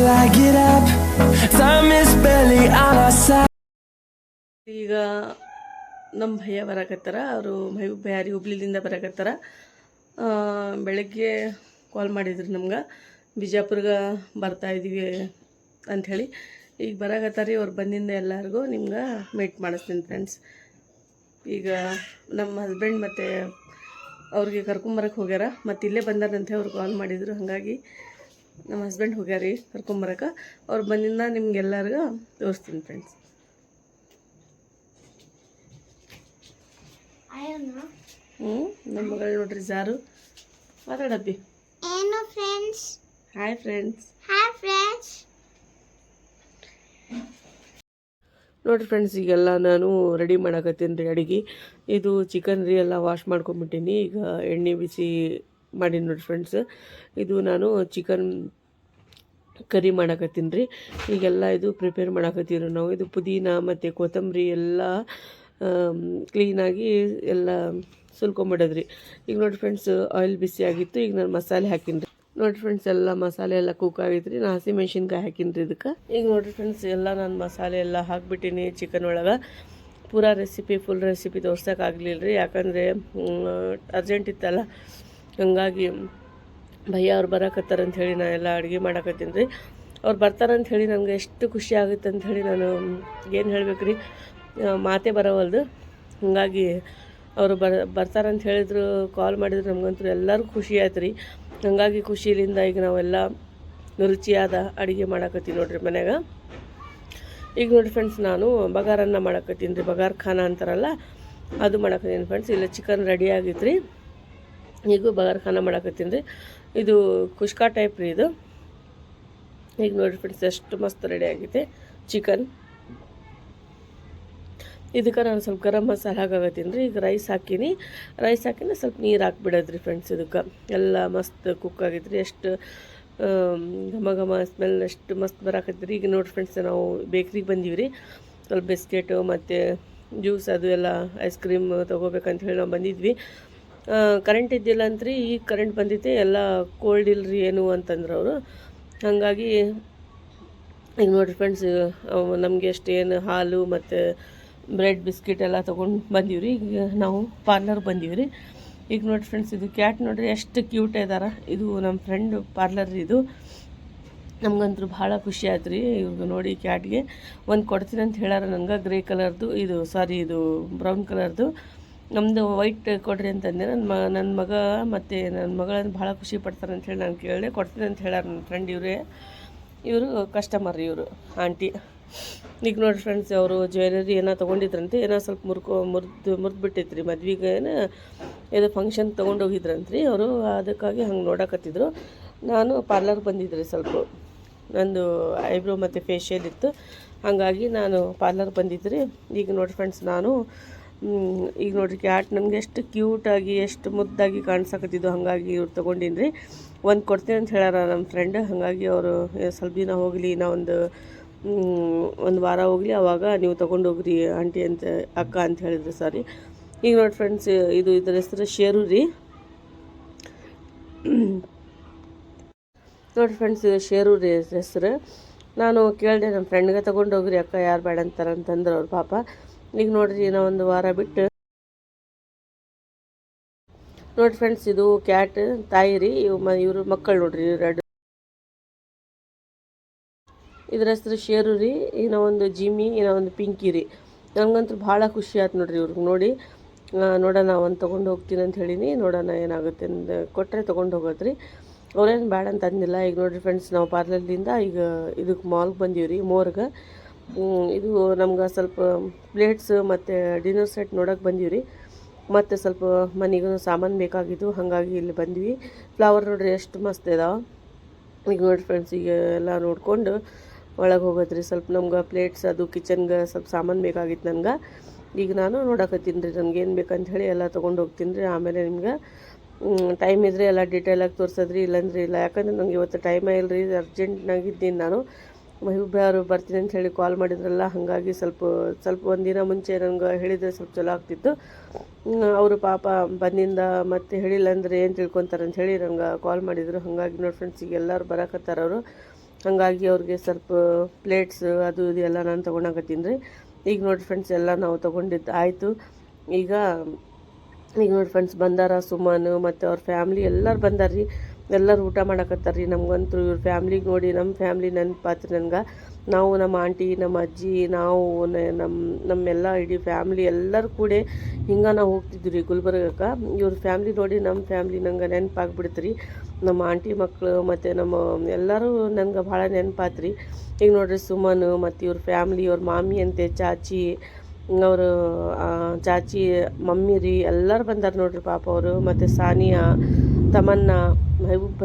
till I get up. Time is barely on our side. ಈಗ ನಮ್ಮ ಭಯ ಬರಕತ್ತಾರ, ಅವರು ಭಯ ಭಯಾರಿ ಹುಬ್ಳಿಲಿಂದ ಬರಕತ್ತಾರ. ಬೆಳಗ್ಗೆ ಕಾಲ್ ಮಾಡಿದ್ರು ನಮ್ಗೆ. ಬಿಜಾಪುರ್ಗೆ ಬರ್ತಾ ಇದ್ದೀವಿ ಅಂಥೇಳಿ ಈಗ ಬರಕತ್ತಾರಿ ಅವ್ರು ಬಂದಿಂದ ಎಲ್ಲರಿಗೂ ನಿಮ್ಗೆ ಮೀಟ್ ಮಾಡಿಸ್ತೀನಿ ಫ್ರೆಂಡ್ಸ್ ಈಗ ನಮ್ಮ ಹಸ್ಬೆಂಡ್ ಮತ್ತು ಅವ್ರಿಗೆ ಕರ್ಕೊಂಬರಕ್ಕೆ ಹೋಗ್ಯಾರ. ಮತ್ತು ಇಲ್ಲೇ ಬಂದಾರಂತೆ ಅವ್ರು ಕಾಲ್ ಮಾಡಿದರು. ಹಾಗಾಗಿ ನಮ್ಮ ಹಸ್ಬೆಂಡ್ ಹೋಗ್ಯಾರೀ ಕರ್ಕೊಂಬರಕ್ಕೆ ಅವ್ರು ಬಂದಿಂದ ನಿಮ್ಗೆಲ್ಲರಿಗೂ ತೋರಿಸ್ತೀನಿ ಫ್ರೆಂಡ್ಸ್ ಹ್ಞೂ ನಮ್ಮ ಮಗಳು ನೋಡ್ರಿ ಜಾರು ಮಾತಾಡಪ್ಪಿ. ಏನು friends hi friends hi friends ನೋಡಿರಿ ಫ್ರೆಂಡ್ಸ್ ಈಗೆಲ್ಲ ನಾನು ರೆಡಿ ಮಾಡಕತ್ತೀನಿ ರೀ ಅಡುಗೆ. ಇದು ಚಿಕನ್ ರೀ ಎಲ್ಲ ವಾಶ್ ಮಾಡ್ಕೊಂಬಿಟ್ಟೀನಿ. ಈಗ ಎಣ್ಣೆ ಬಿಸಿ ಮಾಡೀನಿ ನೋಡಿ ಫ್ರೆಂಡ್ಸ್ ಇದು ನಾನು ಚಿಕನ್ ಕರಿ ಮಾಡಕತ್ತೀನಿ ರೀ. ಈಗೆಲ್ಲ ಇದು ಪ್ರಿಪೇರ್ ಮಾಡಕತ್ತೀವಿ ನಾವು. ಇದು ಪುದೀನ ಮತ್ತು ಕೊತ್ತಂಬರಿ ಎಲ್ಲ ಕ್ಲೀನಾಗಿ ಎಲ್ಲ ಸುಲ್ಕೊಂಬಿಡೋದ್ರಿ. ಈಗ ನೋಡಿ ಫ್ರೆಂಡ್ಸ್ ಆಯಿಲ್ ಬಿಸಿ ಆಗಿತ್ತು. ಈಗ ನಾನು ಮಸಾಲೆ ಹಾಕೀನಿ ನೋಡಿ ಫ್ರೆಂಡ್ಸ್ ಎಲ್ಲ ಮಸಾಲೆ ಎಲ್ಲ ಕುಕ್ ಆಗೈತೆ ರೀ ನಾನು ಹಸಿ ಮೆಣಸಿನ್ಕಾಯಿ ಹಾಕೀನಿ ರೀ ಇದಕ್ಕೆ. ಈಗ ನೋಡಿರಿ ಫ್ರೆಂಡ್ಸ್ ಎಲ್ಲ ನಾನು ಮಸಾಲೆ ಎಲ್ಲ ಹಾಕ್ಬಿಟ್ಟಿನಿ ಚಿಕನ್ ಒಳಗೆ. ಪೂರಾ ರೆಸಿಪಿ ಫುಲ್ ರೆಸಿಪಿ ತೋರ್ಸೋಕ್ಕಾಗಲಿಲ್ಲ ರೀ ಯಾಕಂದರೆ ಅರ್ಜೆಂಟ್ ಇತ್ತಲ್ಲ. ಹಂಗಾಗಿ ಭಯ್ಯ ಅವ್ರು ಬರಕತ್ತಾರ ಅಂತ ಹೇಳಿ ನಾನು ಎಲ್ಲ ಅಡುಗೆ ಮಾಡಕತ್ತೀನಿ ರೀ. ಅವ್ರು ಬರ್ತಾರಂತ ಹೇಳಿ ನನಗೆ ಎಷ್ಟು ಖುಷಿ ಆಗುತ್ತೆ ಅಂತ ಹೇಳಿ ನಾನು ಏನು ಹೇಳ್ಬೇಕು ರೀ ಮಾತೇ ಬರೋವಲ್ದು. ಹಾಗಾಗಿ ಅವರು ಬರ ಬರ್ತಾರಂತ ಹೇಳಿದ್ರು ಕಾಲ್ ಮಾಡಿದ್ರು ನಮಗಂತೂ ಎಲ್ಲರೂ ಖುಷಿ ಆಯ್ತು ರೀ. ಹಾಗಾಗಿ ಖುಷಿಲಿಂದ ಈಗ ನಾವೆಲ್ಲ ರುಚಿಯಾದ ಅಡುಗೆ ಮಾಡಕತ್ತೀವಿ ನೋಡ್ರಿ ಮನ್ಯಾಗ. ಈಗ ನೋಡಿ ಫ್ರೆಂಡ್ಸ್ ನಾನು ಬಗಾರನ್ನ ಮಾಡಕತ್ತೀನಿ ರೀ. ಬಗಾರ್ ಖಾನ ಅಂತಾರಲ್ಲ, ಅದು ಮಾಡಕತ್ತೀನಿ ಫ್ರೆಂಡ್ಸ್ ಇಲ್ಲ ಚಿಕನ್ ರೆಡಿ ಆಗಿತ್ತು ರೀ ಈಗ ಬಗಾರ್ ಖಾನ ಮಾಡಕತ್ತೀನಿ ರೀ. ಇದು ಕುಷ್ಕಾ ಟೈಪ್ ರೀ ಇದು. ಈಗ ನೋಡಿ ಫ್ರೆಂಡ್ಸ್ ಎಷ್ಟು ಮಸ್ತ್ ರೆಡಿ ಆಗೈತೆ ಚಿಕನ್ ಇದಕ್ಕೆ ನಾನು ಸ್ವಲ್ಪ ಗರಂ ಮಸಾಲ ಹಾಕಾಗತ್ತೀನಿ ರೀ ಈಗ ರೈಸ್ ಹಾಕೀನಿ. ರೈಸ್ ಹಾಕಿನ ಸ್ವಲ್ಪ ನೀರು ಹಾಕ್ಬಿಡೋದ್ರಿ ಫ್ರೆಂಡ್ಸ್ ಇದಕ್ಕೆ. ಎಲ್ಲ ಮಸ್ತ್ ಕುಕ್ ಆಗಿದ್ರಿ. ಎಷ್ಟು ಘಮ ಘಮ ಸ್ಮೆಲ್ ಎಷ್ಟು ಮಸ್ತ್ ಬರಾಕತ್ರಿ ಈಗ ನೋಡಿ ಫ್ರೆಂಡ್ಸ್ ನಾವು ಬೇಕ್ರಿಗೆ ಬಂದೀವಿ ರೀ ಸ್ವಲ್ಪ ಬಿಸ್ಕೆಟು ಮತ್ತು ಜ್ಯೂಸ್ ಅದು ಎಲ್ಲ ಐಸ್ ಕ್ರೀಮ್ ತೊಗೋಬೇಕಂತ ಹೇಳಿ ನಾವು ಬಂದಿದ್ವಿ. ಕರೆಂಟ್ ಇದ್ದಿಲ್ಲ ಅಂತ್ರಿ, ಈಗ ಕರೆಂಟ್ ಬಂದಿತ್ತೆ ಎಲ್ಲ ಕೋಲ್ಡ್ ಇಲ್ರಿ ಏನು ಅಂತಂದ್ರೆ ಅವರು. ಹಾಗಾಗಿ, ಈಗ ನೋಡಿರಿ ಫ್ರೆಂಡ್ಸ್ ನಮಗೆ ಎಷ್ಟು ಏನು ಹಾಲು ಮತ್ತು ಬ್ರೆಡ್ ಬಿಸ್ಕಿಟ್ ಎಲ್ಲ ತೊಗೊಂಡು ಬಂದೀವಿ ರೀ ಈಗ ನಾವು ಪಾರ್ಲರ್ ಬಂದೀವಿ ರೀ ಈಗ ನೋಡಿ ಫ್ರೆಂಡ್ಸ್ ಇದು ಕ್ಯಾಟ್ ನೋಡ್ರಿ, ಎಷ್ಟು ಕ್ಯೂಟ್ ಇದಾರ. ಇದು ನಮ್ಮ ಫ್ರೆಂಡ್ ಪಾರ್ಲರ್ ಇದು. ನಮಗಂತೂ ಭಾಳ ಖುಷಿ ಆಯ್ತು ರೀ ಇವ್ರಿಗೆ ನೋಡಿ ಕ್ಯಾಟ್ಗೆ ಒಂದು ಕೊಡ್ತೀನಿ ಅಂತ ಹೇಳಾರ ನನಗೆ ಗ್ರೇ ಕಲರ್ದು ಇದು ಸಾರಿ ಇದು ಬ್ರೌನ್ ಕಲರ್ದು ನಮ್ಮದು ವೈಟ್ ಕೊಡ್ರಿ ಅಂತಂದೆ ನನ್ನ ಮ ನನ್ನ ಮಗ ಮತ್ತು ನನ್ನ ಮಗಳನ್ನು ಭಾಳ ಖುಷಿ ಪಡ್ತಾರೆ ಅಂತ ಹೇಳಿ ನಾನು ಕೇಳಿದೆ, ಕೊಡ್ತೀನಿ ಅಂತ ಹೇಳಾರ ನನ್ನ ಫ್ರೆಂಡ್ ಇವರೇ. ಇವರು ಕಸ್ಟಮರ್ ಇವರು ಆಂಟಿ ಈಗ ನೋಡಿ ಫ್ರೆಂಡ್ಸ್ ಅವರು ಜ್ಯುವೆಲರಿ ಏನೋ ತೊಗೊಂಡಿದ್ರಂತೆ, ಏನೋ ಸ್ವಲ್ಪ ಮುರ್ಕೊ, ಮುರಿದು ಮುರಿದು ಬಿಟ್ಟಿತ್ತು ಮದ್ವೆಗೆ ಏನೋ ಫಂಕ್ಷನ್ ತೊಗೊಂಡೋಗಿದ್ರಂತೆ ರೀ ಅವರು, ಅದಕ್ಕಾಗಿ ಹಂಗೆ ನೋಡಕತ್ತಿದ್ರು. ನಾನು ಪಾರ್ಲರ್ ಬಂದಿದ್ದೆ ಸ್ವಲ್ಪ, ನಂದು ಐಬ್ರೋ ಮತ್ತು ಫೇಶಿಯಲ್ ಇತ್ತು. ಹಾಗಾಗಿ ನಾನು ಪಾರ್ಲರ್ ರೀ ಈಗ ನೋಡಿ ಫ್ರೆಂಡ್ಸ್ ನಾನು ಈಗ ನೋಡ್ರಿ ಕ್ಯಾಟ್ ನನಗೆ ಎಷ್ಟು ಕ್ಯೂಟಾಗಿ ಎಷ್ಟು ಮುದ್ದಾಗಿ ಕಾಣಿಸಕತ್ತಿದ್ದು ಹಾಗಾಗಿ ಇವ್ರು ತೊಗೊಂಡಿನಿ ಒಂದು ಕೊಡ್ತೀನಿ ಅಂತ ಹೇಳ್ಯಾರ ನಮ್ಮ ಫ್ರೆಂಡ್ ಹಾಗಾಗಿ ಅವರು ಸ್ವಲ್ಪ ದಿನ ಹೋಗಲಿ ನಾ ಒಂದು ಒಂದು ವಾರ ಹೋಗಲಿ, ಅವಾಗ ನೀವು ತೊಗೊಂಡೋಗ್ರಿ ಆಂಟಿ ಅಂತ, ಅಕ್ಕ ಅಂತ ಹೇಳಿದ್ರು ಸಾರಿ. ಈಗ ನೋಡಿ ಫ್ರೆಂಡ್ಸ್ ಇದು ಇದ್ರ ಹೆಸರು ಶೇರು ರೀ. ನೋಡಿ ಫ್ರೆಂಡ್ಸ್ ಇದು ಶೇರು ರೀ ಹೆಸರು. ನಾನು ಕೇಳಿದೆ ನಮ್ಮ ಫ್ರೆಂಡ್ಗೆ ತೊಗೊಂಡೋಗ್ರಿ ಅಕ್ಕ ಯಾರು ಬೇಡ ಅಂತಾರೆ ಅಂತಂದ್ರೆ ಅವ್ರ ಪಾಪ. ಈಗ ನೋಡ್ರಿ ನಾ ಒಂದು ವಾರ ಬಿಟ್ಟು. ನೋಡಿ ಫ್ರೆಂಡ್ಸ್ ಇದು ಕ್ಯಾಟ್ ತಾಯಿ ರೀ, ಇವ್ ಇವರು ಮಕ್ಕಳು ನೋಡ್ರಿ ರೆಡ್ ಇದ್ರ ಹೆಸರು ಶೇರು ರೀ, ಇನ್ನ ಒಂದು ಜಿಮ್ಮಿ, ಇನ್ನ ಒಂದು ಪಿಂಕಿ ರೀ. ನಂಗಂತೂ ಭಾಳ ಖುಷಿ ಆಯ್ತು ನೋಡ್ರಿ ಇವ್ರಿಗೆ ನೋಡಿ. ನೋಡೋಣ, ಒಂದು ತೊಗೊಂಡು ಹೋಗ್ತೀನಿ ಅಂತ ಹೇಳಿನಿ. ನೋಡೋಣ ಏನಾಗುತ್ತೆ ಅಂತ ಕೊಟ್ಟರೆ ತೊಗೊಂಡು ಹೋಗೋದ್ರಿ. ಅವ್ರೇನು ಬೇಡ ಅಂತ ಅಂದಿಲ್ಲ. ಈಗ ನೋಡ್ರಿ ಫ್ರೆಂಡ್ಸ್ ನಾವು ಪಾರ್ಲರ್ಲಿಂದ ಈಗ ಇದಕ್ಕೆ ಮಾಲ್ಗೆ ಬಂದೀವಿ ರೀ ಮೋರ್ಗೆ. ಇದು ನಮ್ಗೆ ಸ್ವಲ್ಪ ಪ್ಲೇಟ್ಸ್ ಮತ್ತು ಡಿನ್ನರ್ ಸೆಟ್ ನೋಡೋಕೆ ಬಂದೀವಿ ರೀ ಮತ್ತು ಸ್ವಲ್ಪ ಮನೆಗೂ ಸಾಮಾನು ಬೇಕಾಗಿದ್ದು, ಹಾಗಾಗಿ ಇಲ್ಲಿ ಬಂದ್ವಿ. ಫ್ಲವರ್ ನೋಡ್ರಿ ಎಷ್ಟು ಮಸ್ತ್ ಇದಾವೆ. ಈಗ ನೋಡಿ ಫ್ರೆಂಡ್ಸ್ ಈಗ ಎಲ್ಲ ನೋಡಿಕೊಂಡು ಒಳಗೆ ಹೋಗೋದ್ರಿ. ಸ್ವಲ್ಪ ನಮ್ಗೆ ಪ್ಲೇಟ್ಸ್ ಅದು ಕಿಚನ್ಗೆ ಸ್ವಲ್ಪ ಸಾಮಾನು ಬೇಕಾಗಿತ್ತು ನನಗೆ. ಈಗ ನಾನು ನೋಡಕತ್ತೀನಿ ರೀ ನನಗೆ ಏನು ಬೇಕಂತ ಹೇಳಿ ಎಲ್ಲ ತೊಗೊಂಡು ಹೋಗ್ತೀನಿ ರೀ. ಆಮೇಲೆ ನಿಮ್ಗೆ ಟೈಮ್ ಇದ್ದರೆ ಎಲ್ಲ ಡೀಟೇಲಾಗಿ ತೋರಿಸೋದ್ರಿ. ಇಲ್ಲಂದ್ರೆ ಇಲ್ಲ. ಯಾಕಂದ್ರೆ ನಂಗೆ ಇವತ್ತು ಟೈಮೇ ಇಲ್ಲ ರೀ ಅರ್ಜೆಂಟ್ನಾಗಿದ್ದೀನಿ ನಾನು. ಮಹಬೂಬ್ ಅವರು ಬರ್ತೀನಿ ಅಂತ ಹೇಳಿ ಕಾಲ್ ಮಾಡಿದ್ರಲ್ಲ, ಹಾಗಾಗಿ ಸ್ವಲ್ಪ ಸ್ವಲ್ಪ ಒಂದಿನ ಮುಂಚೆ ನಂಗೆ ಹೇಳಿದರೆ ಸ್ವಲ್ಪ ಚಲೋ ಆಗ್ತಿತ್ತು. ಅವರು ಪಾಪ ಬಂದಿಂದ ಮತ್ತೆ ಹೇಳಿಲ್ಲ ಅಂದರೆ ಏನು ತಿಳ್ಕೊತಾರೆ ಅಂತ ಹೇಳಿ ನಂಗೆ ಕಾಲ್ ಮಾಡಿದರು. ಹಾಗಾಗಿ ನೋಡಿ ಫ್ರೆಂಡ್ಸ್ ಎಲ್ಲರೂ ಬರಕತ್ತಾರ ಅವರು. ಹಾಗಾಗಿ ಅವ್ರಿಗೆ ಸ್ವಲ್ಪ ಪ್ಲೇಟ್ಸ್ ಅದು ಇದು ಎಲ್ಲ ನಾನು ತೊಗೊಂಡಾಗತ್ತೀನಿ ರೀ ಈಗ ನೋಡಿ ಫ್ರೆಂಡ್ಸ್ ಎಲ್ಲ ನಾವು ತೊಗೊಂಡಿದ್ದು ಆಯಿತು. ಈಗ ಈಗ ನೋಡಿ ಫ್ರೆಂಡ್ಸ್ ಬಂದಾರ ಸುಮಾನು ಮತ್ತು ಅವ್ರ ಫ್ಯಾಮ್ಲಿ ಎಲ್ಲರೂ ಬಂದಾರ ಎಲ್ಲರೂ ಊಟ ಮಾಡಕತ್ತಾರ ರೀ ನಮ್ಗಂತೂ ಇವ್ರ ಫ್ಯಾಮ್ಲಿಗೆ ನೋಡಿ ನಮ್ಮ ಫ್ಯಾಮ್ಲಿ ನೆನಪಾತ್ರಿ ನನ್ಗೆ. ನಾವು ನಮ್ಮ ಆಂಟಿ ನಮ್ಮ ಅಜ್ಜಿ, ನಾವು ನಮ್ಮ ನಮ್ಮೆಲ್ಲ ಇಡೀ ಫ್ಯಾಮ್ಲಿ ಎಲ್ಲರೂ ಕೂಡ ಹಿಂಗೆ ನಾವು ಹೋಗ್ತಿದ್ವಿ ರೀ ಗುಲ್ಬರ್ಗಕ್ಕೆ. ಇವ್ರ ಫ್ಯಾಮ್ಲಿ ನೋಡಿ ನಮ್ಮ ಫ್ಯಾಮ್ಲಿ ನಂಗೆ ನೆನಪಾಗ್ಬಿಡ್ತು ನಮ್ಮ ಆಂಟಿ ಮಕ್ಕಳು ಮತ್ತು ನಮ್ಮ ಎಲ್ಲರೂ ನಂಗೆ ಭಾಳ ನೆನಪಾತ್ರಿ. ಈಗ ನೋಡ್ರಿ ಸುಮನ್ ಮತ್ತು ಇವ್ರ ಫ್ಯಾಮ್ಲಿ ಇವ್ರ ಮಾಮಿ ಅಂತೆ, ಚಾಚಿ, ಅವರು ಚಾಚಿ, ಮಮ್ಮಿ ರೀ ಎಲ್ಲರೂ ಬಂದಾರ ನೋಡ್ರಿ ಪಾಪ ಅವರು. ಮತ್ತು ಸಾನಿಯಾ ತಮನ್ನ ಮೆಹಬೂಬ್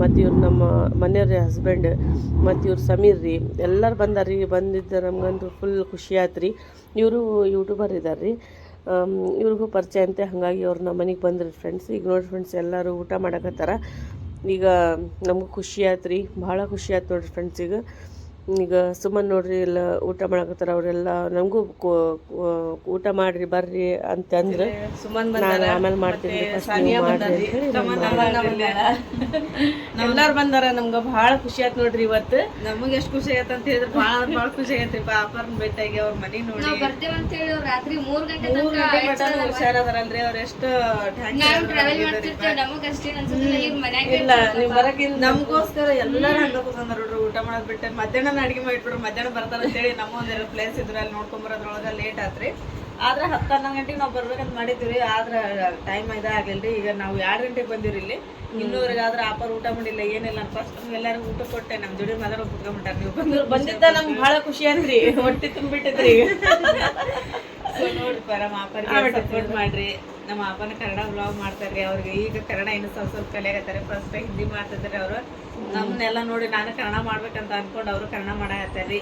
ಮತ್ತು ಇವ್ರು ನಮ್ಮ ಮನೆಯವ್ರ ಹಸ್ಬೆಂಡ್ ಮತ್ತು ಇವ್ರು ಸಮೀರ್ ರೀ, ಎಲ್ಲರೂ ಬಂದಾರ ರೀ ಬಂದಿದ್ದು ನಮ್ಗಂತೂ ಫುಲ್ ಖುಷಿ ಆಯ್ತು ರೀ. ಇವರು ಯೂಟ್ಯೂಬರ್ ಇದ್ದಾರೆ ರೀ. ಇವ್ರಿಗೂ ಪರಿಚಯ ಅಂತೆ, ಹಾಗಾಗಿ ಅವ್ರು ನಮ್ಮ ಮನೆಗೆ ಬಂದ್ರಿ ಫ್ರೆಂಡ್ಸ್ ಈಗ ನೋಡಿ ಫ್ರೆಂಡ್ಸ್ ಎಲ್ಲರೂ ಊಟ ಮಾಡಕತ್ತಾರ. ಈಗ ನಮಗೂ ಖುಷಿ ಆಯ್ತು ರೀ, ಭಾಳ ಖುಷಿ ಆಯ್ತು ನೋಡಿರಿ ಫ್ರೆಂಡ್ಸ್ ಈಗ. ಈಗ ಸುಮ್ಮನೆ ನೋಡ್ರಿ ಎಲ್ಲ ಊಟ ಮಾಡಕತ್ತಾರ ಅವರೆಲ್ಲ ನಮಗೂ ಊಟ ಮಾಡ್ರಿ ಬರ್ರಿ ಅಂತಂದ್ರೆ ಸುಮನ್ ನಾನು ಆಮೇಲೆ ಮಾಡ್ತೀನಿ ಎಲ್ಲಾರು ಬಂದಾರ ನಮ್ಗ ಭಾಳ ಖುಷಿ ಆಯ್ತು ನೋಡ್ರಿ ಇವತ್ತು. ನಮಗೆ ಎಷ್ಟು ಖುಷಿ ಆಯ್ತು ಅಂತ ಹೇಳಿದ್ರೆ ಭಾಳ ಅಂದ್ರೆ ಭಾಳ ಖುಷಿ ಆಯ್ತ್ರಿ ಪಾಪರ್ನ ಭೇಟಿಯಾಗಿ ಅವ್ರ ಮನೆ ನೋಡಿ. ನಾವ್ ಬರ್ತೇವೆ ಅಂತ ಹೇಳಿ ರಾತ್ರಿ ಮೂರ್ ಗಂಟೆ ಮಟನ್ ಹುಷಾರದಾರಲ್ರಿ ಅವ್ರ ಎಷ್ಟು ಇಲ್ಲ ನೀವು ಬರಕಿಂತ ನಮಗೋಸ್ಕರ ಎಲ್ಲಾರು ಹಂಗ ಕೂತಂದ್ರ ನೋಡ್ರಿ ಊಟ ಮಾಡೋದ್ ಬಿಟ್ಟೆ ಮಧ್ಯಾಹ್ನ ಅಡಿಗೆ ಮಾಡಿಬಿಟ್ರು ಮಧ್ಯಾಹ್ನ ಬರ್ತಾರ ಅಂತೇಳಿ ನಮ್ಮ ಒಂದೆರಡು ಪ್ಲೇಸ್ ಇದ್ರೆ ಅಲ್ಲಿ ನೋಡ್ಕೊಂಬರೋದ್ರೊಳಗೆ ಲೇಟ್ ಆತ್ರಿ. ಆದ್ರೆ ಹತ್ತು ಹನ್ನೊಂದು ಗಂಟೆಗೆ ನಾವು ಬರ್ಬೇಕಂತ ಮಾಡಿದ್ವಿ ಆದ್ರ ಟೈಮ್ ಇದಾಗಿಲ್ರಿ ಈಗ ನಾವು ಎರಡು ಗಂಟೆಗೆ ಬಂದಿವ್ರಿ ಇಲ್ಲಿ. ಇನ್ನೂವರೆಗೆ ಆದ್ರೆ ಆಪರ್ ಊಟ ಮಾಡಿಲ್ಲ ಏನಿಲ್ಲ ಫಸ್ಟ್ ಎಲ್ಲರಿಗೂ ಊಟ ಕೊಟ್ಟೆ ನಮ್ಮ ಜೋಡಿ ಮಾತಾಡ ಕುತ್ಕೊಂಡ್ಬಿಟ್ಟಾರ ನೀವು ಬಂದ್ರು ಬಂದಿದ್ದ ನಮ್ಗೆ ಭಾಳ ಖುಷಿ ಅನ್ರಿ ಹೊಟ್ಟೆ ತುಂಬಿಟ್ಟಿದ್ರಿ ಸೊ ನೋಡ್ರಿಪ್ಪ ನಮ್ಮ ಸಪೋರ್ಟ್ ಮಾಡ್ರಿ. ನಮ್ಮ ಅಪ್ಪನ ಕನ್ನಡ ಬ್ಲಾಗ್ ಮಾಡ್ತಾರೆ ಅವ್ರಿಗೆ. ಈಗ ಕನ್ನಡ ಇನ್ನು ಸ್ವಲ್ಪ ಸ್ವಲ್ಪ ಕಲಿಯಾಗತ್ತಾರೆ ಫಸ್ಟ್ ಹಿಂದಿ ಮಾಡ್ತಿದ್ದಾರೆ ಅವರು. ನಮ್ಮನ್ನೆಲ್ಲ ನೋಡಿ ನಾನು ಕನ್ನಡ ಮಾಡ್ಬೇಕಂತ ಅನ್ಕೊಂಡು ಅವರು ಕನ್ನಡ ಮಾಡಾಕತ್ತಾರ್ರಿ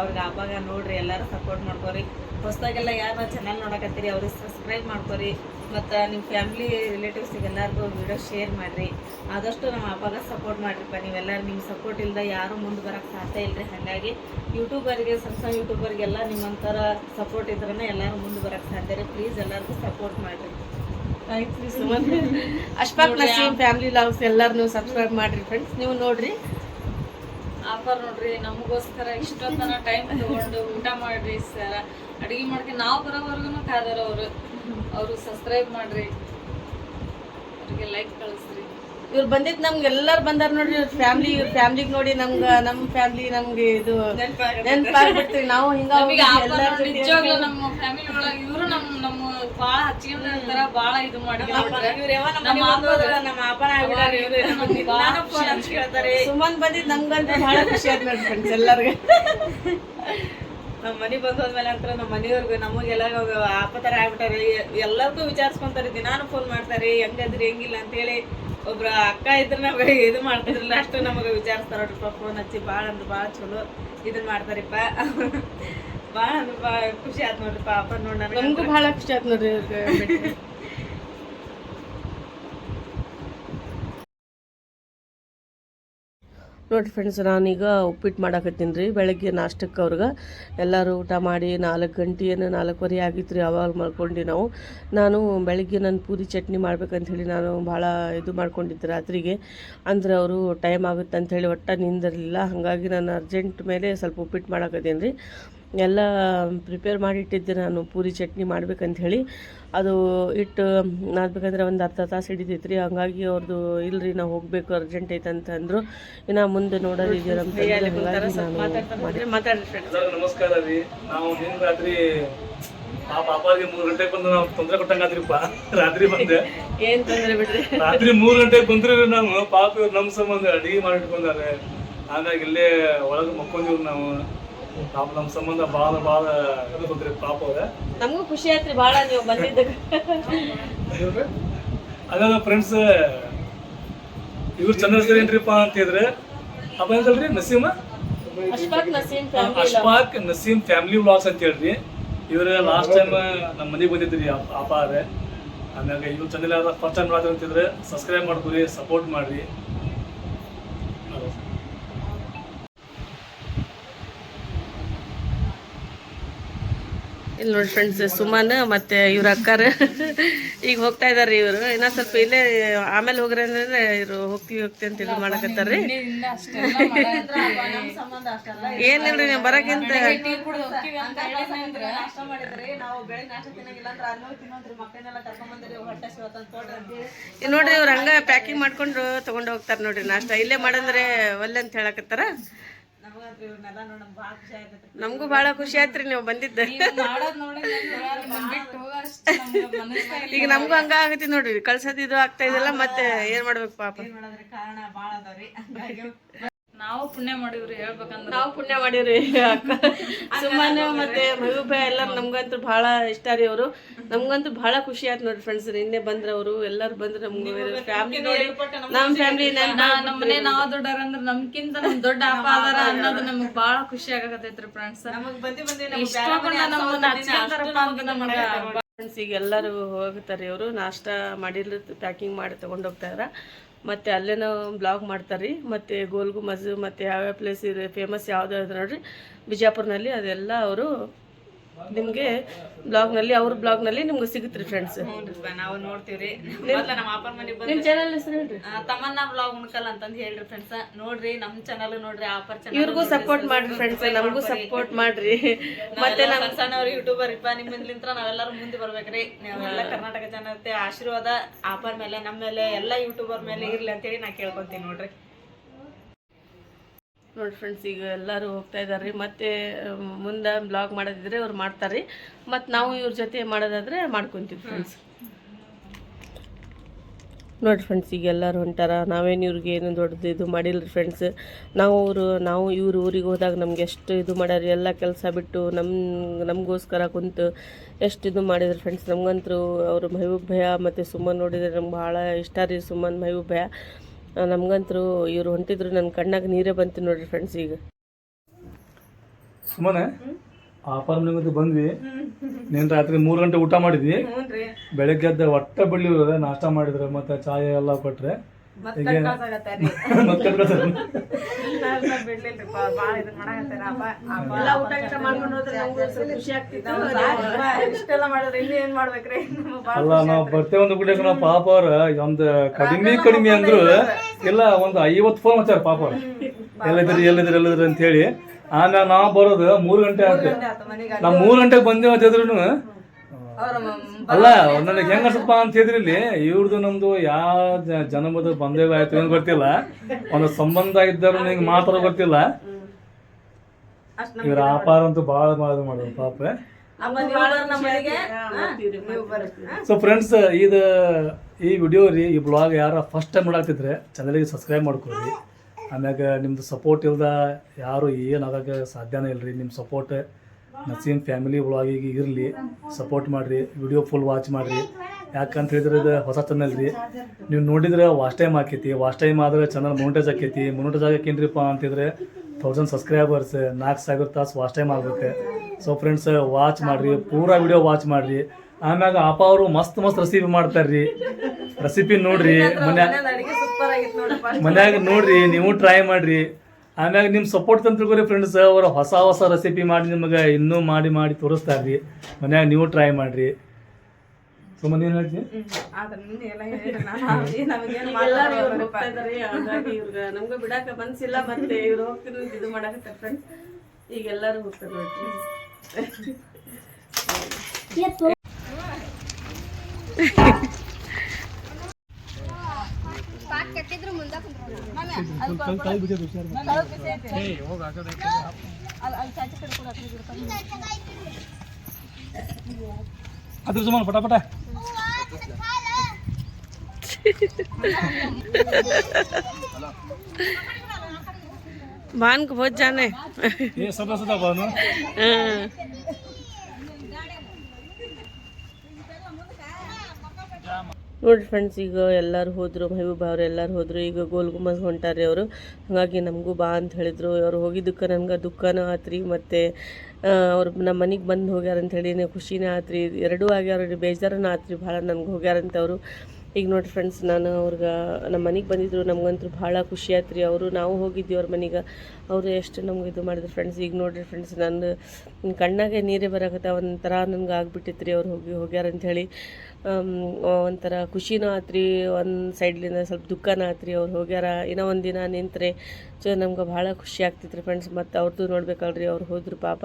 ಅವ್ರಿಗೆ ಹಬ್ಬಾಗ ನೋಡ್ರಿ, ಎಲ್ಲರೂ ಸಪೋರ್ಟ್ ಮಾಡ್ಕೋರಿ. ಹೊಸದಾಗೆಲ್ಲ ಯಾರು ಚಾನಲ್ ನೋಡಕತ್ತೀರಿ, ಅವ್ರಿಗೆ ಸಬ್ಸ್ಕ್ರೈಬ್ ಮಾಡ್ಕೋರಿ. ಮತ್ತು ನಿಮ್ಮ ಫ್ಯಾಮಿಲಿ ರಿಲೇಟಿವ್ಸಿಗೆ ಎಲ್ಲರಿಗೂ ವಿಡಿಯೋ ಶೇರ್ ಮಾಡಿರಿ. ಆದಷ್ಟು ನಮ್ಮ ಹಬ್ಬಾಗ ಸಪೋರ್ಟ್ ಮಾಡಿರಿಪ್ಪ. ನೀವೆಲ್ಲರೂ ನಿಮ್ಮ ಸಪೋರ್ಟ್ ಇಲ್ಲದೆ ಯಾರೂ ಮುಂದೆ ಬರೋಕ್ಕೆ ಸಾಧ್ಯ ಇಲ್ಲರಿ ಹಾಗಾಗಿ ಯೂಟ್ಯೂಬರ್ಗೆ ಸಣ್ಣ ಸಣ್ಣ ಯೂಟ್ಯೂಬರ್ಗೆಲ್ಲ ನಿಮ್ಮಂಥರ ಸಪೋರ್ಟ್ ಇದ್ರೇ ಎಲ್ಲರೂ ಮುಂದೆ ಬರೋಕ್ಕೆ ಸಾಧ್ಯ ರೀ. ಪ್ಲೀಸ್ ಎಲ್ಲರಿಗೂ ಸಪೋರ್ಟ್ ಮಾಡಿರಿ. ಅಶ್ಫಾಕ್ ನಸೀಮ್ ಫ್ಯಾಮಿಲಿ ಲವ್ಸ್ ಎಲ್ಲರೂ ನೀವು ಸಬ್ಸ್ಕ್ರೈಬ್ ಮಾಡ್ರಿ ಫ್ರೆಂಡ್ಸ್ ನೀವು ನೋಡ್ರಿ. ಆಫರ್ ನೋಡ್ರಿ ನಮಗೋಸ್ಕರ ಇಷ್ಟೊತ್ತನ ಟೈಮ್ ತಗೊಂಡು ಊಟ ಮಾಡ್ರಿ ಸರ್. ಅಡಿಗೆ ಮಾಡ್ಕೊಂಡು ನಾವು ಬರೋವರೆಗೂ ಕಾದಾರ ಅವರು. ಅವರು ಸಬ್ಸ್ಕ್ರೈಬ್ ಮಾಡ್ರಿ. ಅವ್ರಿಗೆ ಲೈಕ್ ಕಳಿಸ್ರಿ. ಇವ್ರು ಬಂದಿದ್ ನಮ್ಗೆ ಎಲ್ಲಾರು ಬಂದಾರ ನೋಡ್ರಿ ಇವ್ರ ಫ್ಯಾಮಿಲಿ ಇವ್ರ ಫ್ಯಾಮ್ಲಿಗ್ ನೋಡಿ ನಮ್ಗ ನಮ್ ಫ್ಯಾಮಿಲಿ ನಮ್ಗೆ ಇದು ನೆನಪಾಗ್ಬಿಡ್ತೀವಿ ನಾವು ಹಿಂಗ ನಿಜವಾಗ್ಲೂ ನಮ್ಮ ಫ್ಯಾಮಿಲಿ ಒಳಗೆ ಇವರು ನಮ್ಮ ನಮ್ಮ ಭಾಳ ಭಾಳ ಇದು ಮಾಡಿ ನಮ್ಮ ನಮ್ಮ ಸುಮನ್ ಬಂದಿದ್ ನಮ್ಗಂತೂ ಬಹಳ ಖುಷಿ ಆಯ್ತು ನೋಡಿ ಫ್ರೆಂಡ್ಸ್ ಎಲ್ಲರಿಗೆ. ನಮ್ಮ ಮನೆ ಬಂದ್ ಹೋದ್ಮೇಲೆ ಅಂತ ನಮ್ಮ ಮನೆಯವ್ರಿಗೆ ನಮಗೆಲ್ಲ ಆಪ ಥರ ಆಗ್ಬಿಟ್ಟಾರೆ. ಎಲ್ಲರಿಗೂ ವಿಚಾರಿಸ್ಕೊಂತಾರೆ ದಿನಾನು ಫೋನ್ ಮಾಡ್ತಾರೆ ಹೆಂಗದ್ರಿ ಹೆಂಗಿಲ್ಲ ಅಂತೇಳಿ ಒಬ್ರ ಅಕ್ಕ ಇದ್ರೆ ನಮಗೆ ಇದು ಮಾಡ್ತಿದ್ರಲ್ಲ ಅಷ್ಟು ನಮಗೆ ವಿಚಾರಿಸ್ತಾರ ನೋಡ್ರಿಪ್ಪ ಫೋನ್ ಹಚ್ಚಿ ಭಾಳ ಅಂದ್ರೆ ಭಾಳ ಚಲೋ ಇದನ್ನ ಮಾಡ್ತಾರಿಪ್ಪ. ಭಾಳ ಅಂದ್ರೆ ಭಾಳ ಖುಷಿ ಆಯ್ತು ನೋಡ್ರಿಪ್ಪ ಪಾಪ ನೋಡಿ ನನಗೂ ಬಹಳ ಖುಷಿ ಆಯ್ತು ನೋಡ್ರಿ ಇವ್ರ್ಗೆ ಭೇಟಿ. ನೋಡಿ ಫ್ರೆಂಡ್ಸ್ ನಾನೀಗ ಉಪ್ಪಿಟ್ಟು ಮಾಡಾಕತ್ತೀನಿ ರೀ. ಬೆಳಗ್ಗೆ ನಾಷ್ಟಕ್ಕೆ ಅವ್ರಿಗೆ ಎಲ್ಲರೂ ಊಟ ಮಾಡಿ ನಾಲ್ಕು ಗಂಟೆ ಏನು ನಾಲ್ಕುವರೆ ಆಗಿತ್ತು ರೀ ಅವಾಗ ಮಾಡ್ಕೊಂಡು ನಾವು. ನಾನು ಬೆಳಗ್ಗೆ ನನ್ನ ಪೂರಿ ಚಟ್ನಿ ಮಾಡ್ಬೇಕಂತ ಹೇಳಿ ನಾನು ಭಾಳ ಇದು ಮಾಡ್ಕೊಂಡಿದ್ದೆ ರಾತ್ರಿಗೆ. ಅಂದ್ರೆ ಅವರು ಟೈಮ್ ಆಗುತ್ತೆ ಅಂಥೇಳಿ ಒಟ್ಟು ನಿಂದಿರಲಿಲ್ಲ. ಹಾಗಾಗಿ ನಾನು ಅರ್ಜೆಂಟ್ ಮೇಲೆ ಸ್ವಲ್ಪ ಉಪ್ಪಿಟ್ಟು ಮಾಡಾಕತ್ತೀನಿ ರೀ. ಎಲ್ಲ ಪ್ರಿಪೇರ್ ಮಾಡಿಟ್ಟಿದ್ದೆ ನಾನು. ಪೂರಿ ಚಟ್ನಿ ಮಾಡ್ಬೇಕಂತ ಹೇಳಿ. ಅದು ಇಟ್ಟು ನಾದ್ಬೇಕಂದ್ರೆ ಒಂದು ಅರ್ಧ ತಾಸು ಹಿಡಿತೈತೆ ರೀ ಹಂಗಾಗಿ ಅವ್ರದ್ದು ಇಲ್ರಿ ನಾವು ಹೋಗಬೇಕು ಅರ್ಜೆಂಟ್ ಐತೆ ಅಂತ ಅಂದರು. ಇನ್ನು ಮುಂದೆ ನೋಡೋದು ಇದೆಯಲ್ಲ ನಮಸ್ಕಾರ ರೀ. ನಾವು ನಿನ್ನ ರಾತ್ರಿ ಆ ಪಾಪಾಗೆ ಮೂರು ಗಂಟೆಗೆ ಬಂದು ನಾವು ತೊಂದರೆ ಕೊಟ್ಟಂಗಾದ್ರಿಪ್ಪ. ರಾತ್ರಿ ಬಂದೆ. ಏನು ತೊಂದರೆ ಬಿಡ್ರಿ? ರಾತ್ರಿ ಮೂರು ಗಂಟೆಗೆ ಬಂದ್ರಿ ನಾವು. ಪಾಪ ಇವ್ರು ನಮ್ಮ ಸಂಬಂಧ ಅಡಿಗೆ ಮಾಡಿಟ್ಕೊಂಡಾರೆ. ಹಾಗಾಗಿ ಇಲ್ಲೇ ಒಳಗೆ ಮಕ್ಕೊಂದಿವ್ರು ನಾವು. ಪಾಪ ನಮ್ಮ ಸಂಬಂಧ ಭಾಳ ಭಾಳ ಬಂದ್ರಿ ಪಾಪ ಅವ್ರೆ. ನಮಗೂ ಖುಷಿ ಆಯ್ತ್ರಿ ಭಾಳ ನೀವು ಬಂದಿದ್ದಕ್ಕೆ ಅದ ಫ್ರೆಂಡ್ಸ್ ಇವ್ರು ಚಂದ್ರ ಏನ್ರಿಪ್ಪ ಅಂತ ಹೇಳಿದ್ರೆ ಅಪ್ಪ ಏನಲ್ರಿ Naseema? Ashfaq Naseem family Ashfaq Naseem family vlogs ಅಂತ ಹೇಳ್ರಿ. ಇವ್ರ ಲಾಸ್ಟ್ ಟೈಮ್ ನಮ್ಮ ಮನೆಗೆ ಬಂದಿದ್ರಿ ಅಪ್ಪ ಅದೇ ಆಮ್ಯಾಗ ಇವ್ರು ಚಂದ್ರ ಫಸ್ಟ್ ಟೈಮ್ ನೋಡಿದ್ರೆ ಅಂತಿದ್ರೆ ಸಬ್ಸ್ಕ್ರೈಬ್ ಮಾಡ್ಕೊರಿ ಸಪೋರ್ಟ್ ಮಾಡ್ರಿ. ಇಲ್ಲಿ ನೋಡಿ ಫ್ರೆಂಡ್ಸ್ ಸುಮನ್ ಮತ್ತೆ ಇವ್ರ ಅಕ್ಕಾರ. ಈಗ ಹೋಗ್ತಾ ಇದಾರೆ ಇವರು. ಇನ್ನ ಸ್ವಲ್ಪ ಇಲ್ಲೇ ಆಮೇಲೆ ಹೋಗ್ರಿ ಅಂದ್ರೆ ಇವ್ರು ಹೋಗ್ತೀವಿ ಹೋಗ್ತೀವಿ ಅಂತ ಇದು ಮಾಡಕತ್ತಾರ್ರಿ. ಏನಿಲ್ರಿ ನೀವು ಬರಕ್ಕಿಂತ? ನೋಡ್ರಿ ಇವ್ರ ಹಂಗ ಪ್ಯಾಕಿಂಗ್ ಮಾಡ್ಕೊಂಡು ತಗೊಂಡ್ ಹೋಗ್ತಾರ ನೋಡ್ರಿ ನಾಷ್ಟ. ಇಲ್ಲೇ ಮಾಡಂದ್ರೆ ಒಲ್ಲೆ ಅಂತ ಹೇಳಕತ್ತಾರ. ನಮಗಂತ್ರಿ ಇವ್ರನ್ನೆಲ್ಲ ನೋಡಿ ನಮ್ಗೆ ಭಾಳ ಖುಷಿ ಆಗ್ತೈತ್ರಿ ನಮಗೂ ಬಹಳ ಖುಷಿ ಆಯ್ತ್ರಿ ನೀವು ಬಂದಿದ್ದ. ಮಾಡೋದ್ ನೋಡಿ ಬಿಟ್ಟು ಹೋಗಷ್ಟು ನಮ್ಗೆ ಮನಸ್ಸೇ ಇಲ್ಲ. ಈಗ ನಮಗೂ ಹಂಗ ಆಗತಿ ನೋಡ್ರಿ. ಕಳ್ಸದ್ ಇದು ಆಗ್ತಾ ಇದೆಲ್ಲ ಮತ್ತೆ ಏನ್ ಮಾಡ್ಬೇಕು ಪಾಪ. ಏನ್ ಮಾಡೋದ್ರಿ? ಕಾರಣ ಭಾಳ ಅದಾವ್ರಿ. ಹಂಗಾಗಿ ನಾವು ಪುಣ್ಯ ಮಾಡಿವ್ರಿ ಹೇಳ್ಬೇಕಂದ್ರೆ. ನಾವು ಪುಣ್ಯ ಮಾಡೀವ್ರಿ. ಅಕ್ಕ ಸುಮ್ಮನೆ ಮತ್ತೆ ಮಹಬೂಬ ಎಲ್ಲ ನಮ್ಗಂತೂ ಬಹಳ ಇಷ್ಟ ರೀ ಅವರು. ನಮ್ಗಂತೂ ಬಹಳ ಖುಷಿ ಆಯ್ತು ನೋಡ್ರಿ ಫ್ರೆಂಡ್ಸ್ ನಿನ್ನೆ ಬಂದ್ರ ಅವರು ಎಲ್ಲರೂ ಬಂದ್ರು ನಮ್ಗೆ ಫ್ಯಾಮಿಲಿ ನೋಡಿ ನಮ್ಮ ಫ್ಯಾಮಿಲಿ ನಮ್ಮ ಮನೆ ನಾವ್ ದೊಡ್ಡವ್ರ ಅಂದ್ರ ನಮ್ಕಿಂತ ನಮ್ ದೊಡ್ಡ ಅಪ್ಪ ಅದಾರ ಅನ್ನೋದು ನಮಗ್ ಬಹಳ ಖುಷಿ ಆಗತೈತ್ರಿ ಫ್ರೆಂಡ್ಸ್ ನಮಗ್ ಬಂದಿ ಬಂದಿ ನಮ್ಗ್ ಇಷ್ಟೊಂದು ನಮ್ಮನ್ನ ಹಚ್ಕೊಂತಾರಪ್ಪ ಅಂತ ನಮಗ ಫ್ರೆಂಡ್ಸ್ ಈಗ ಎಲ್ಲರೂ ಹೋಗ್ತಾರೆ ಅವರು. ನಾಷ್ಟ ಮಾಡಿಲ್ಲ ಪ್ಯಾಕಿಂಗ್ ಮಾಡಿ ತಗೊಂಡು ಹೋಗ್ತಾರ ಮತ್ತೆ ಅಲ್ಲೇನೋ ಬ್ಲಾಗ್ ಮಾಡ್ತಾರೆ ರೀ ಮತ್ತು ಗೋಲ್ ಗುಮಜ್ ಮತ್ತು ಯಾವ್ಯಾವ ಪ್ಲೇಸ್ ಇದೆ ಫೇಮಸ್ ಯಾವ್ದು ನೋಡ್ರಿ. ಬಿಜಾಪುರ್ನಲ್ಲಿ ಅದೆಲ್ಲ ಅವರು ನಿಮಗೆ ಬ್ಲಾಗ್ನಲ್ಲಿ ಅವ್ರ ಬ್ಲಾಗ್ನಲ್ಲಿ ನಿಮ್ಗೆ ಸಿಗುತ್ತೆ ರೀ ಫ್ರೆಂಡ್ಸ್ ನಾವು ನೋಡ್ತೀವ್ರಿ. ನಮ್ಮ ಅಪ್ಪನ ಬಂದು ನಿಮ್ಮ ಚಾನಲ್ ಹೆಸರು ಹೇಳ್ರಿ. ತಮ್ಮನ್ನ ಬ್ಲಾಗ್ ಉಣ್ಕಲ್ ಅಂತಂದ್ ಹೇಳ್ರಿ ಫ್ರೆಂಡ್ಸ್ ನೋಡ್ರಿ ನಮ್ ಚಾನಲ್ ನೋಡ್ರಿ ಆಫರ್ ಚಾನಲ್ ಇವ್ರಿಗೂ ಸಪೋರ್ಟ್ ಮಾಡ್ರಿ ಫ್ರೆಂಡ್ಸ್ ನಮಗೂ ಸಪೋರ್ಟ್ ಮಾಡ್ರಿ. ಮತ್ತೆ ನಮ್ಮ ಸಣ್ಣವ್ರ ಯೂಟ್ಯೂಬರ್ ಇಪ್ಪ ನಿಮ್ಮಿಂದ ನಾವೆಲ್ಲರೂ ಮುಂದೆ ಬರ್ಬೇಕ್ರಿ. ನಾವೆಲ್ಲ ಕರ್ನಾಟಕ ಜನತೆ ಆಶೀರ್ವಾದ ಆಫರ್ ಮೇಲೆ ನಮ್ಮ ಮೇಲೆ ಎಲ್ಲ ಯೂಟ್ಯೂಬರ್ ಮೇಲೆ ಇರ್ಲಿ ಅಂತೇಳಿ ನಾ ಕೇಳ್ಕೊಂತೀನಿ ನೋಡ್ರಿ. ನೋಡಿ ಫ್ರೆಂಡ್ಸ್ ಈಗ ಎಲ್ಲರೂ ಹೋಗ್ತಾ ಇದ್ದಾರೆ ರೀ ಮತ್ತೆ ಮುಂದೆ ಬ್ಲಾಗ್ ಮಾಡೋದಿದ್ರೆ ಅವ್ರು ಮಾಡ್ತಾರೆ ರೀ ಮತ್ತು ನಾವು ಇವ್ರ ಜೊತೆ ಮಾಡೋದಾದ್ರೆ ಮಾಡ್ಕೊತೀವಿ ಫ್ರೆಂಡ್ಸ್ ನೋಡಿ ಫ್ರೆಂಡ್ಸ್ ಈಗ ಎಲ್ಲರೂ ಹೊಂಟಾರ. ನಾವೇನು ಇವ್ರಿಗೆ ಏನು ದೊಡ್ಡದು ಇದು ಮಾಡಿಲ್ಲ ರೀ ಫ್ರೆಂಡ್ಸ್ ನಾವು ಅವರು ನಾವು ಇವ್ರ ಊರಿಗೆ ಹೋದಾಗ ನಮ್ಗೆ ಎಷ್ಟು ಇದು ಮಾಡ್ಯಾರ ಎಲ್ಲ ಕೆಲಸ ಬಿಟ್ಟು ನಮ್ಮ ನಮಗೋಸ್ಕರ ಕುಂತು ಎಷ್ಟು ಇದು ಮಾಡಿದ್ರು ಫ್ರೆಂಡ್ಸ್ ನಮಗಂತೂ ಅವರು ಮಹಬೂಬ್ ಭಯ ಮತ್ತು ಸುಮ್ಮನ್ ನೋಡಿದರೆ ನಮ್ಗೆ ಭಾಳ ಇಷ್ಟ ರೀ ಸುಮ್ಮನ್ ಮಹಬೂಬ್ ಭಯ ನಮಗಂತೂ ಇವ್ರು ಹೊಂಟಿದ್ರು ನನ್ನ ಕಣ್ಣಾಗ ನೀರೇ ಬಂತು ನೋಡ್ರಿ ಫ್ರೆಂಡ್ಸ್ ಈಗ. ಸುಮ್ಮನೆ ಆಪಾರ ಮನೆಗೆ ಬಂದ್ವಿ. ನೀನ್ ರಾತ್ರಿ ಮೂರು ಗಂಟೆ ಊಟ ಮಾಡಿದ್ವಿ ಬೆಳಗ್ಗೆ ಎದ್ದ ಒಟ್ಟ ಬೆಳ್ಳಿ ನಾಷ್ಟ ಮಾಡಿದ್ರೆ ಮತ್ತೆ ಚಾಯ ಎಲ್ಲ ಕೊಟ್ರೆ. ಅಲ್ಲ ನಾವು ಬರ್ತೇವೆ ಒಂದು ಗುಡಿಯಾಗ ನಾವು ಪಾಪ ಅವ್ರ. ಒಂದು ಕಡಿಮೆ ಕಡಿಮೆ ಅಂದ್ರು. ಇಲ್ಲ ಒಂದು ಐವತ್ತು ಫೋನ್ ಹಚ್ಚಾರ ಪಾಪ ಅವ್ರ. ಎಲ್ಲಿದ್ರಿ ಎಲ್ಲಿದ್ರಿ ಎಲ್ಲಿದ್ರಿ ಅಂತ ಹೇಳಿ. ಆಮೇಲೆ ನಾವು ಬರೋದು ಮೂರು ಗಂಟೆ ಆಯ್ತು ನಾವ್ ಮೂರು ಗಂಟೆಗೆ ಬಂದೇವ ಅಂತಿದ್ರು ಅಲ್ಲ ನನಗೆ ಹೆಂಗ ಅನ್ಸಪ್ಪ ಅಂತ ಹೇಳಿದ್ರಿ ಇಲ್ಲಿ ಇವ್ರದ್ದು ನಮ್ದು ಯಾವ ಜನ್ಮದ ಬಂದೇವ ಆಯ್ತು ಏನು ಗೊತ್ತಿಲ್ಲ. ಒಂದು ಸಂಬಂಧ ಇದ್ದರು ನಿಂಗೆ ಮಾತಾಡೋ ಗೊತ್ತಿಲ್ಲ. ಇವ್ರ ಆಪಾರ ಅಂತೂ ಭಾಳ ಮಾಡೋದು ಮಾಡೋದು ಪಾಪ. ಸೊ ಫ್ರೆಂಡ್ಸ್ ಇದು ಈ ವಿಡಿಯೋ ರೀ ಈ ಬ್ಲಾಗ್ ಯಾರ ಫಸ್ಟ್ ಟೈಮ್ ನೋಡಾಕ್ತಿದ್ರೆ ಚಾನಲಿಗೆ ಸಬ್ಸ್ಕ್ರೈಬ್ ಮಾಡ್ಕೊಳ್ರಿ ಆಮ್ಯಾಗ ನಿಮ್ದು ಸಪೋರ್ಟ್ ಇಲ್ದ ಯಾರು ಏನು ಆಗೋಕ್ಕೆ ಸಾಧ್ಯನೇ ಇಲ್ಲ ರೀ ನಿಮ್ಮ ಸಪೋರ್ಟ್ ನಸೀಮ್ ಫ್ಯಾಮಿಲಿ ಒಳಗೆ ಇರಲಿ ಸಪೋರ್ಟ್ ಮಾಡಿರಿ ವಿಡಿಯೋ ಫುಲ್ ವಾಚ್ ಮಾಡಿರಿ. ಯಾಕಂತ ಹೇಳಿದ್ರೆ ಇದು ಹೊಸ ಚಾನಲ್ ರೀ. ನೀವು ನೋಡಿದ್ರೆ ವಾಚ್ ಟೈಮ್ ಆಕೈತಿ ವಾಚ್ ಟೈಮ್ ಆದ್ರೆ ಚಾನಲ್ ಮೌಂಟೇಜ್ ಆಕೈತಿ. ಮೌಂಟೇಜ್ ಆಗಕ್ಕೆ ಏನ್ರಿಪ್ಪ ಅಂತಿದ್ರೆ ತೌಸಂಡ್ ಸಬ್ಸ್ಕ್ರೈಬರ್ಸ್ ನಾಲ್ಕು ಸಾವಿರ ತಾಸು ವಾಚ್ ಟೈಮ್ ಆಗುತ್ತೆ ಸೊ ಫ್ರೆಂಡ್ಸ್ ವಾಚ್ ಮಾಡಿರಿ, ಪೂರಾ ವಿಡಿಯೋ ವಾಚ್ ಮಾಡಿರಿ. ಆಮ್ಯಾಗ ಅಪ್ಪ ಅವರು ಮಸ್ತ್ ಮಸ್ತ್ ರೆಸಿಪಿ ಮಾಡ್ತಾರ್ರಿ ರೆಸಿಪಿ ನೋಡ್ರಿ ಮನ್ಯಾಗ ಮನ್ಯಾಗ ನೋಡ್ರಿ, ನೀವು ಟ್ರೈ ಮಾಡ್ರಿ. ಆಮ್ಯಾಗ ನಿಮ್ಮ ಸಪೋರ್ಟ್ ತಂತ್ರಗೋರಿ ಫ್ರೆಂಡ್ಸ್ ಅವರು ಹೊಸ ಹೊಸ ರೆಸಿಪಿ ಮಾಡಿ ನಿಮಗೆ ಇನ್ನೂ ಮಾಡಿ ಮಾಡಿ ತೋರಿಸ್ತಾ ತೋರಿಸ್ತಾರ್ರಿ. ಮನ್ಯಾಗ ನೀವು ಟ್ರೈ ಮಾಡ್ರಿ. ಸುಮ್ಮನೆ ಏನು ಹೇಳ್ತೀನಿ ನಮ್ಗೆ ಬಿಡಾಕ ಮನ್ಸಿಲ್ಲ ಮತ್ತೆ ಇವ್ರು ಹೋಗ್ತೀನಿ ಇದು ಮಾಡಕತ್ತಾರೆ ಫ್ರೆಂಡ್ಸ್ ಈಗ ಎಲ್ಲರೂ ಹೋಗ್ತಾರೆ ನೋಡ್ರಿ कल कल मुझे विचार में कल किसे होगा तो देखते हैं आप अल अल चाचा कर को रखने ज़रूरत है अदर जमान फटाफट है मान को बहुत जाने। ये सदा सदा बनो हाँ। ನೋಡ್ರಿ ಫ್ರೆಂಡ್ಸ್ ಈಗ ಎಲ್ಲರೂ ಹೋದರು, ಮಹಬೂಬ್ ಅವ್ರು ಎಲ್ಲರೂ ಹೋದರು, ಈಗ ಗೋಲ್ ಗುಮ್ಮಸ್ ಹೊಂಟಾರೆ ಅವರು. ಹಾಗಾಗಿ ನಮಗೂ ಬಾ ಅಂತ ಹೇಳಿದರು. ಅವ್ರು ಹೋಗಿದ್ದಕ್ಕೆ ನನಗೆ ದುಃಖನೂ ಆತ್ರಿ, ಮತ್ತು ಅವ್ರು ನಮ್ಮ ಮನೆಗೆ ಬಂದು ಹೋಗ್ಯಾರಂತ ಹೇಳಿ ಖುಷಿನೇ ಆತ್ರಿ. ಎರಡೂ ಆಗ್ಯಾರ ಬೇಜಾರನೂ ಆತ್ರಿ, ಭಾಳ ನನ್ಗೆ ಹೋಗ್ಯಾರಂತ ಅವರು ಈಗ ನೋಡಿ ಫ್ರೆಂಡ್ಸ್ ನಾನು ಅವ್ರಿಗೆ ನಮ್ಮ ಮನೆಗೆ ಬಂದಿದ್ರು, ನಮಗಂತೂ ಭಾಳ ಖುಷಿ ಆಯ್ತು ರೀ ಅವರು ನಾವು ಹೋಗಿದ್ವಿ ಅವ್ರ ಮನೆಗೆ. ಅವರು ಎಷ್ಟು ನಮ್ಗೆ ಇದು ಮಾಡಿದ್ರು ಫ್ರೆಂಡ್ಸ್ ಈಗ ನೋಡಿರಿ ಫ್ರೆಂಡ್ಸ್ ನಾನು ಕಣ್ಣಾಗೆ ನೀರೇ ಬರಕತ್ತ, ಒಂಥರ ನನಗೆ ಆಗ್ಬಿಟ್ಟಿತ್ತು ರೀ ಅವ್ರು ಹೋಗಿ ಹೋಗ್ಯಾರ ಅಂಥೇಳಿ ಒಂಥರ ಖುಷಿನೂ ಆತ್ರಿ. ಒಂದು ಸೈಡ್ಲಿಂದ ಸ್ವಲ್ಪ ದುಃಖನೂ ಆತ್ರಿ ಅವ್ರು ಹೋಗ್ಯಾರ. ಇನ್ನೂ ಒಂದು ದಿನ ನಿಂತರೆ ಸೊ ನಮ್ಗೆ ಭಾಳ ಖುಷಿ ಆಗ್ತಿತ್ತು ರೀ ಫ್ರೆಂಡ್ಸ್ ಮತ್ತು ಅವ್ರದ್ದು ನೋಡ್ಬೇಕಲ್ರಿ, ಅವ್ರು ಹೋದ್ರು ಪಾಪ.